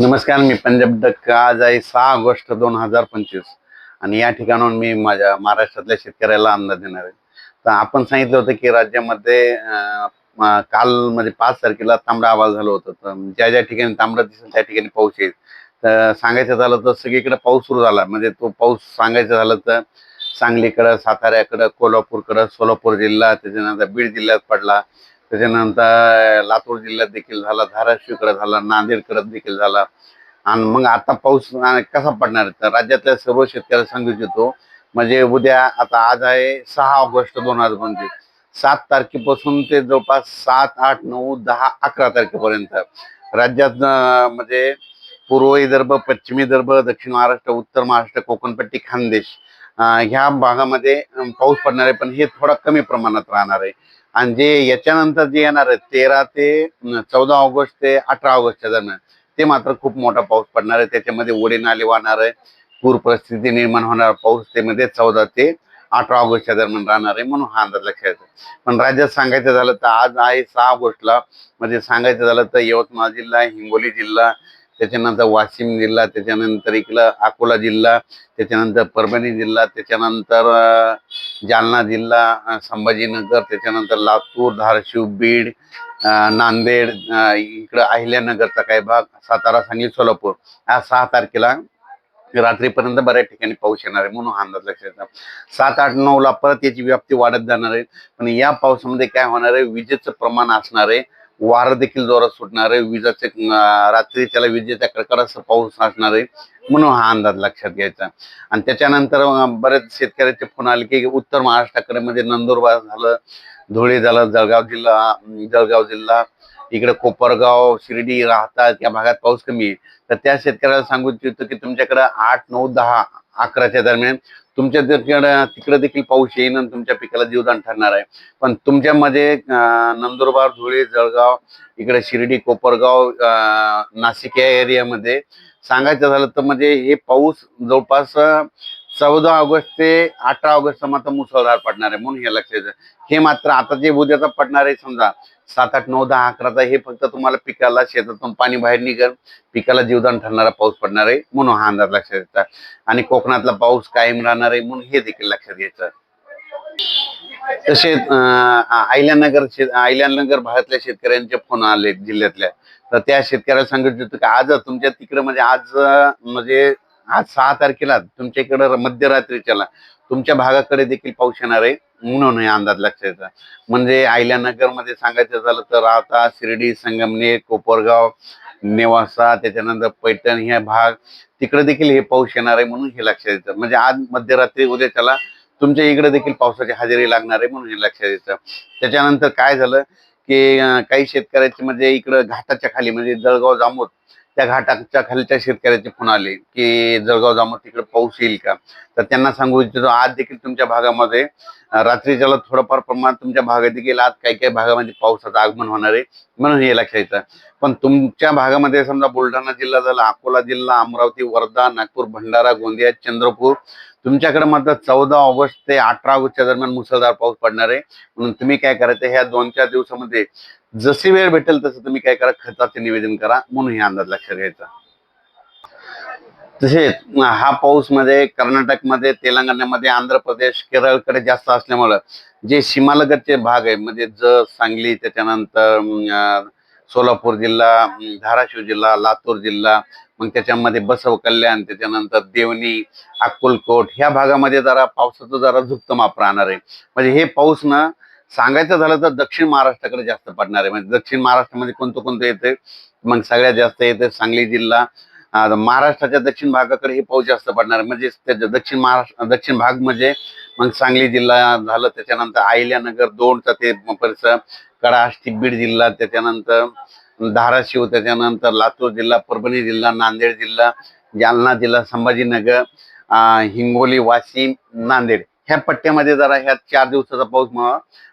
नमस्कार मी पंजाब डक्क आज आहे सहा ऑगस्ट दोन हजार पंचवीस. आणि या ठिकाणाहून मी माझ्या महाराष्ट्रातल्या शेतकऱ्याला अंदाज देणार आहे. तर आपण सांगितलं होतं की राज्यामध्ये काल म्हणजे पाच तारखेला तांबडा आवाज झालं होतं. तर ज्या ज्या ठिकाणी तांबडा दिसेल त्या ठिकाणी पाऊस येईल. तर सांगायचं झालं तर सगळीकडे पाऊस सुरू झाला. म्हणजे तो पाऊस सांगायचं झालं तर सांगलीकडं साताऱ्याकडं कोल्हापूरकडं सोलापूर जिल्हा त्याच्यानंतर बीड जिल्ह्यात पडला. त्याच्यानंतर लातूर जिल्ह्यात देखील झाला धाराशिवकडे झाला नांदेडकडे देखील झाला. आणि मग आता पाऊस कसा पडणार तर राज्यातल्या सर्व शेतकऱ्याला सांगू इच्छितो म्हणजे उद्या आता आज आहे सहा ऑगस्ट दोन हजार पंचवीस. सात तारखेपासून ते जवळपास सात आठ नऊ दहा अकरा तारखेपर्यंत. राज्यात म्हणजे पूर्व विदर्भ पश्चिम विदर्भ दक्षिण महाराष्ट्र उत्तर महाराष्ट्र कोकणपट्टी खानदेश ह्या भागामध्ये पाऊस पडणार आहे पण हे थोडा कमी प्रमाणात राहणार आहे. आणि जे याच्यानंतर जे येणार आहे तेरा ते चौदा ऑगस्ट ते अठरा ऑगस्टच्या दरम्यान ते मात्र खूप मोठा पाऊस पडणार आहे. त्याच्यामध्ये ओढे नाले वाहणार आहे. पूर परिस्थिती निर्माण होणार पाऊस ते मध्ये चौदा ते अठरा ऑगस्टच्या दरम्यान राहणार आहे म्हणून हा अंदाज लक्षात पण राज्यात सांगायचं झालं तर आज आहे सहा ऑगस्टला. म्हणजे सांगायचं झालं तर यवतमाळ जिल्हा हिंगोली जिल्हा त्याच्यानंतर वाशिम जिल्हा त्याच्यानंतर इकडं अकोला जिल्हा त्याच्यानंतर परभणी जिल्हा त्याच्यानंतर जालना जिल्हा संभाजीनगर त्याच्यानंतर लातूर धाराशिव बीड नांदेड इकडं अहिल्यानगरचा काही भाग सातारा सांगली सोलापूर. या सहा तारखेला रात्रीपर्यंत बऱ्याच ठिकाणी पाऊस येणार आहे म्हणून हा अंदाज लक्षात येतो सात आठ नऊला परत याची व्याप्ती वाढत जाणार आहे. पण या पावसामध्ये काय होणार आहे? विजेचं प्रमाण असणार आहे. वारं देखील जोरात सुटणार आहे. विजाचे रात्री त्याला विजेच्या कडकडाचा पाऊस असणार आहे म्हणून हा अंदाज लक्षात घ्यायचा. आणि त्याच्यानंतर बरेच शेतकऱ्याचे फोन आले की उत्तर महाराष्ट्राकडे म्हणजे नंदुरबार झालं धुळे झालं जळगाव जिल्हा जळगाव जिल्हा इकडे कोपरगाव शिर्डी राहतात या भागात पाऊस कमी आहे. तर त्या शेतकऱ्याला सांगू इच्छितो की तुमच्याकडे आठ नऊ दहा अकराच्या दरम्यान तुमच्या तिकडं तिकडे देखील पाऊस येईन आणि तुमच्या पिकाला जीवदान ठरणार आहे. पण तुमच्यामध्ये नंदुरबार धुळे जळगाव इकडे शिर्डी कोपरगाव नाशिक या एरियामध्ये सांगायचं झालं तर म्हणजे हे पाऊस जवळपास चौदा ऑगस्ट ते अठरा ऑगस्ट मात्र मुसळधार पडणार आहे म्हणून हे लक्षात हे मात्र आता जे उद्याचा पडणार आहे समजा सात आठ नऊ दहा अकराचा हे फक्त तुम्हाला पिकाला शेतातून पाणी बाहेर निघेल. पिकाला जीवदान ठरणारा पाऊस पडणार आहे म्हणून हा अंदाज लक्षात येतात आणि कोकणातला पाऊस कायम राहणार आहे म्हणून हे देखील लक्षात घ्यायचं तसेच अं, अहिल्यानगर शेत अहिल्यानगर भागातल्या शेतकऱ्यांचे फोन आले जिल्ह्यातल्या. तर त्या शेतकऱ्याला सांगितलं होतं की आज तुमच्या तिकडे म्हणजे आज म्हणजे आज सहा तारखेला तुमच्या मध्यरात्री मध्यरात्रीच्याला तुमच्या भागाकडे देखील पाऊस येणार आहे म्हणून हे अंदाज लक्षात म्हणजे आयल्यानगरमध्ये सांगायचं झालं तर आता शिर्डी संगमनेर कोपरगाव नेवासा त्याच्यानंतर पैठण हे भाग तिकडे देखील हे पाऊस येणार आहे म्हणून हे लक्षात येतं. म्हणजे आज मध्यरात्री उद्या त्याला तुमच्या इकडे देखील पावसाची हजेरी लागणार आहे म्हणून हे लक्षात येतं. त्याच्यानंतर काय झालं की काही शेतकऱ्याचे म्हणजे इकडं घाटाच्या खाली म्हणजे जळगाव जामोद त्या घाटाच्या खालच्या शेतकऱ्याचे फोन आले की जळगाव जामो तिकडे पाऊस येईल का? तर त्यांना सांगू इच्छितो आज देखील तुमच्या भागामध्ये अं, रात्रीच्याला थोडंफार प्रमाणात तुमच्या भागात देखील आज काही काही भागामध्ये पावसाचं आगमन होणार आहे म्हणून हे लक्षात येतं. पण तुमच्या भागामध्ये समजा बुलढाणा जिल्हा झाला अकोला जिल्हा अमरावती वर्धा नागपूर भंडारा गोंदिया चंद्रपूर तुमच्याकडे मात्र चौदा ऑगस्ट ते अठरा ऑगस्टच्या दरम्यान मुसळधार पाऊस पडणार आहे. म्हणून तुम्ही काय करायचं ह्या दोन चार दिवसामध्ये जशी वेळ भेटेल तसं तुम्ही काय करा खताचे निवेदन करा म्हणून हे अंदाज लक्षात घ्यायचा. तसेच हा पाऊसमध्ये कर्नाटकमध्ये तेलंगणामध्ये आंध्र प्रदेश केरळकडे जास्त असल्यामुळं जे सीमालगतचे भाग आहे म्हणजे जत सांगली त्याच्यानंतर सोलापूर जिल्हा धाराशिव जिल्हा लातूर जिल्हा मग त्याच्यामध्ये बसव कल्याण त्याच्यानंतर देवणी अक्कलकोट ह्या भागामध्ये जरा पावसाचं जरा झुकतं माप राहणार आहे. म्हणजे हे पाऊस ना सांगायचं झालं तर दक्षिण महाराष्ट्राकडे जास्त पडणार आहे. म्हणजे दक्षिण महाराष्ट्रामध्ये कोणतं कोणतं येते? मग सगळ्यात जास्त येते सांगली जिल्हा. महाराष्ट्राच्या दक्षिण भागाकडे हे पाऊस जास्त पडणार आहे. म्हणजे त्याच्या दक्षिण महाराष्ट्र दक्षिण भाग म्हणजे मग सांगली जिल्हा झालं त्याच्यानंतर अहिल्यानगर दोनचा ते परिसर कडाष्टी बीड जिल्हा त्याच्यानंतर धाराशिव त्याच्यानंतर लातूर जिल्हा परभणी जिल्हा नांदेड जिल्हा जालना जिल्हा संभाजीनगर हिंगोली वाशिम नांदेड. ह्या पट्ट्यामध्ये जरा ह्या चार दिवसाचा पाऊस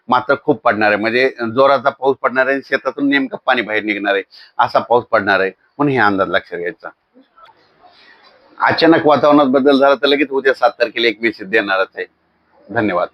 मात्र खूप पडणार आहे. म्हणजे जोराचा पाऊस पडणार आहे शेतातून नेमकं पाणी बाहेर निघणार आहे असा पाऊस पडणार आहे. म्हणून हे अंदाज लक्षात घ्यायचा. अचानक वातावरणात बदल झाला तर लगेच उद्या सात तारखेला एक मेसेज देणारच आहे. धन्यवाद.